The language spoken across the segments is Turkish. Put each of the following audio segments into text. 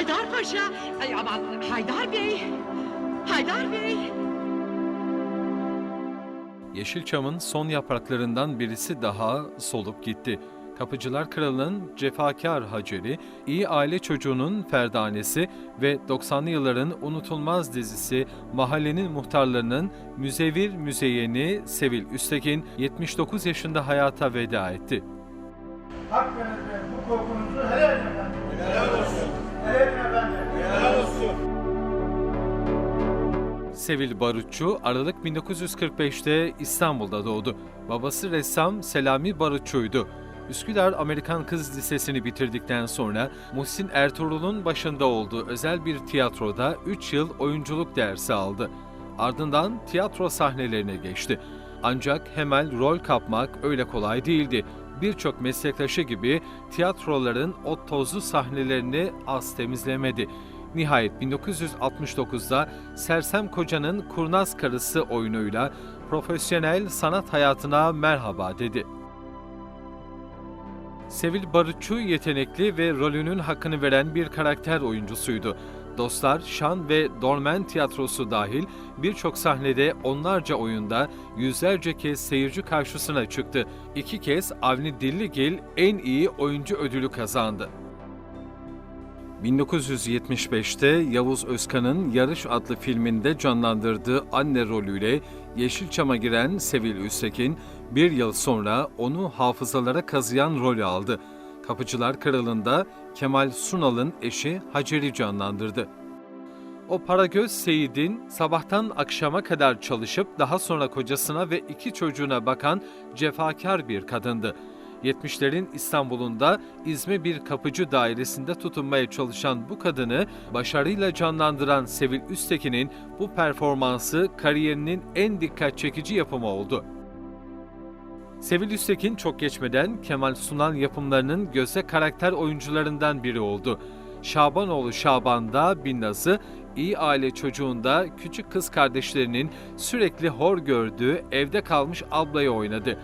Haydar Paşa. Ay aman Haydar Bey. Haydar Bey. Yeşilçam'ın son yapraklarından birisi daha solup gitti. Kapıcılar Kralı'nın cefakar Haceri, iyi aile çocuğunun ferdanesi ve 90'lı yılların unutulmaz dizisi Mahallenin Muhtarlarının müzevir müzeyeni Sevil Üstekin 79 yaşında hayata veda etti. Hakkınızda Sevil Barutçu Aralık 1945'te İstanbul'da doğdu. Babası ressam Selami Barutçu'ydu. Üsküdar Amerikan Kız Lisesi'ni bitirdikten sonra Muhsin Ertuğrul'un başında olduğu özel bir tiyatroda 3 yıl oyunculuk dersi aldı. Ardından tiyatro sahnelerine geçti. Ancak hemen rol kapmak öyle kolay değildi. Birçok meslektaşı gibi tiyatroların o tozlu sahnelerini az temizlemedi. Nihayet 1969'da Sersem Koca'nın Kurnaz Karısı oyunuyla profesyonel sanat hayatına merhaba dedi. Sevil Barutçu yetenekli ve rolünün hakkını veren bir karakter oyuncusuydu. Dostlar, Şan ve Dormen tiyatrosu dahil birçok sahnede onlarca oyunda yüzlerce kez seyirci karşısına çıktı. İki kez Avni Dilligil en iyi oyuncu ödülü kazandı. 1975'te Yavuz Özkan'ın Yarış adlı filminde canlandırdığı anne rolüyle Yeşilçam'a giren Sevil Üstekin, bir yıl sonra onu hafızalara kazıyan rolü aldı. Kapıcılar Kralı'nda Kemal Sunal'ın eşi Hacer'i canlandırdı. O Paragöz Seyit'in sabahtan akşama kadar çalışıp daha sonra kocasına ve iki çocuğuna bakan cefakar bir kadındı. 70'lerin İstanbul'unda İzme bir kapıcı dairesinde tutunmaya çalışan bu kadını başarıyla canlandıran Sevil Üstekin'in bu performansı kariyerinin en dikkat çekici yapımı oldu. Sevil Üstekin çok geçmeden Kemal Sunal yapımlarının göze karakter oyuncularından biri oldu. Şabanoğlu Şaban'da Binnaz'ı, iyi aile çocuğunda küçük kız kardeşlerinin sürekli hor gördüğü evde kalmış ablayı oynadı.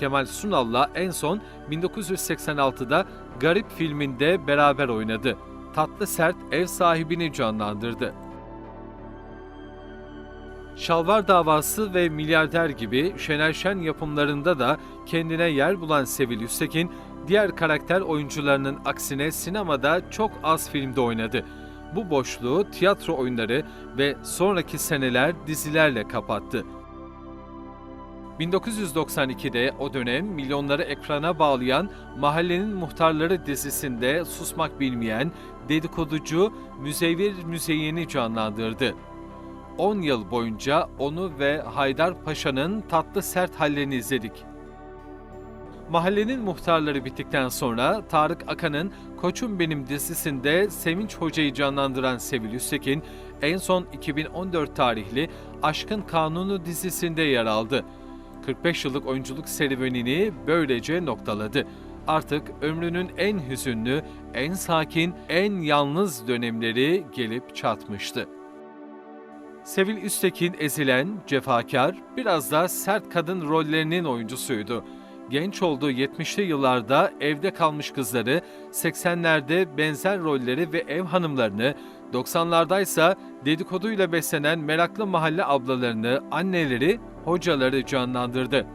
Kemal Sunal'la en son 1986'da Garip filminde beraber oynadı. Tatlı sert ev sahibini canlandırdı. Şalvar Davası ve Milyarder gibi Şener Şen yapımlarında da kendine yer bulan Sevil Üstekin, diğer karakter oyuncularının aksine sinemada çok az filmde oynadı. Bu boşluğu tiyatro oyunları ve sonraki seneler dizilerle kapattı. 1992'de o dönem milyonları ekrana bağlayan Mahallenin Muhtarları dizisinde susmak bilmeyen dedikoducu Müzevir Müzeyyen'i canlandırdı. 10 yıl boyunca onu ve Haydar Paşa'nın tatlı sert hallerini izledik. Mahallenin muhtarları bittikten sonra Tarık Akan'ın Koçum Benim dizisinde Sevinç Hoca'yı canlandıran Sevil Üstekin en son 2014 tarihli Aşkın Kanunu dizisinde yer aldı. 45 yıllık oyunculuk serüvenini böylece noktaladı. Artık ömrünün en hüzünlü, en sakin, en yalnız dönemleri gelip çatmıştı. Sevil Üstekin ezilen, cefakar, biraz da sert kadın rollerinin oyuncusuydu. Genç olduğu 70'li yıllarda evde kalmış kızları, 80'lerde benzer rolleri ve ev hanımlarını, 90'larda ise dedikoduyla beslenen meraklı mahalle ablalarını, anneleri, hocaları canlandırdı.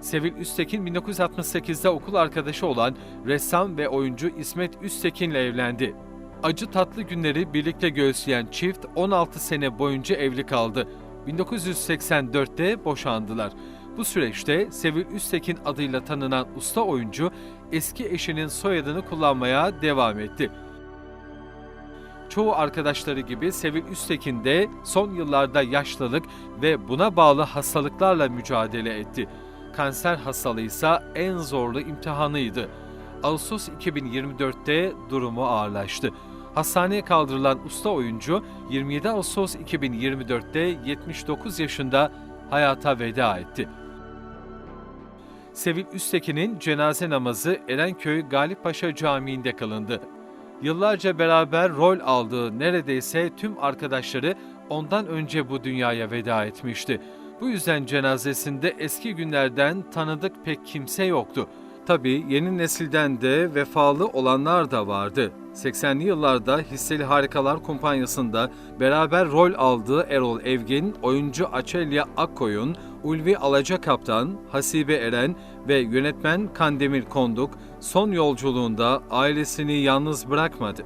Sevil Üstekin 1968'de okul arkadaşı olan ressam ve oyuncu İsmet Üstekin'le evlendi. Acı tatlı günleri birlikte göğüsleyen çift 16 sene boyunca evli kaldı. 1984'te boşandılar. Bu süreçte Sevil Üstekin adıyla tanınan usta oyuncu eski eşinin soyadını kullanmaya devam etti. Çoğu arkadaşları gibi Sevil Üstekin de son yıllarda yaşlılık ve buna bağlı hastalıklarla mücadele etti. Kanser hastalığı ise en zorlu imtihanıydı. Ağustos 2024'te durumu ağırlaştı. Hastaneye kaldırılan usta oyuncu 27 Ağustos 2024'te 79 yaşında hayata veda etti. Sevil Üstekin'in cenaze namazı Erenköy Galip Paşa Camii'nde kılındı. Yıllarca beraber rol aldığı neredeyse tüm arkadaşları ondan önce bu dünyaya veda etmişti. Bu yüzden cenazesinde eski günlerden tanıdık pek kimse yoktu. Tabii yeni nesilden de vefalı olanlar da vardı. 80'li yıllarda Hisseli Harikalar Kumpanyası'nda beraber rol aldığı Erol Evgin, oyuncu Açelya Akkoyun, Ulvi Alacakaptan, Hasibe Eren ve yönetmen Kandemir Konduk son yolculuğunda ailesini yalnız bırakmadı.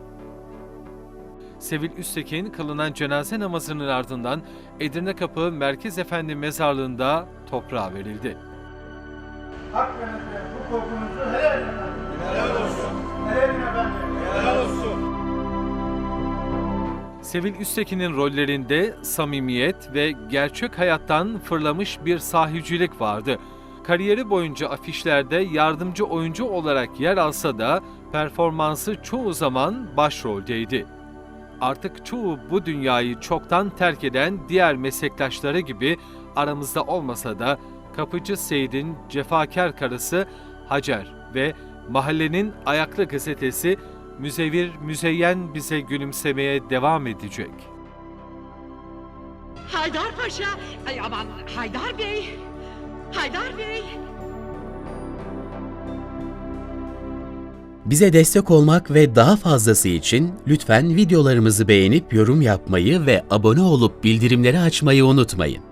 Sevil Üstekin kılınan cenaze namazının ardından Edirne Kapı Merkez Efendi Mezarlığı'nda toprağa verildi. Hakkınızı, bu kokunuzu helal edin. Helal olsun. Helal olsun. Sevil Üstekin'in rollerinde samimiyet ve gerçek hayattan fırlamış bir sahicilik vardı. Kariyeri boyunca afişlerde yardımcı oyuncu olarak yer alsa da performansı çoğu zaman başroldeydi. Artık çoğu bu dünyayı çoktan terk eden diğer meslektaşları gibi aramızda olmasa da Kapıcı Seyit'in cefakar karısı Hacer ve mahallenin ayaklı gazetesi Müzevir Müzeyyen bize gülümsemeye devam edecek. Haydar Paşa, ay aman Haydar Bey, Haydar Bey. Bize destek olmak ve daha fazlası için lütfen videolarımızı beğenip yorum yapmayı ve abone olup bildirimleri açmayı unutmayın.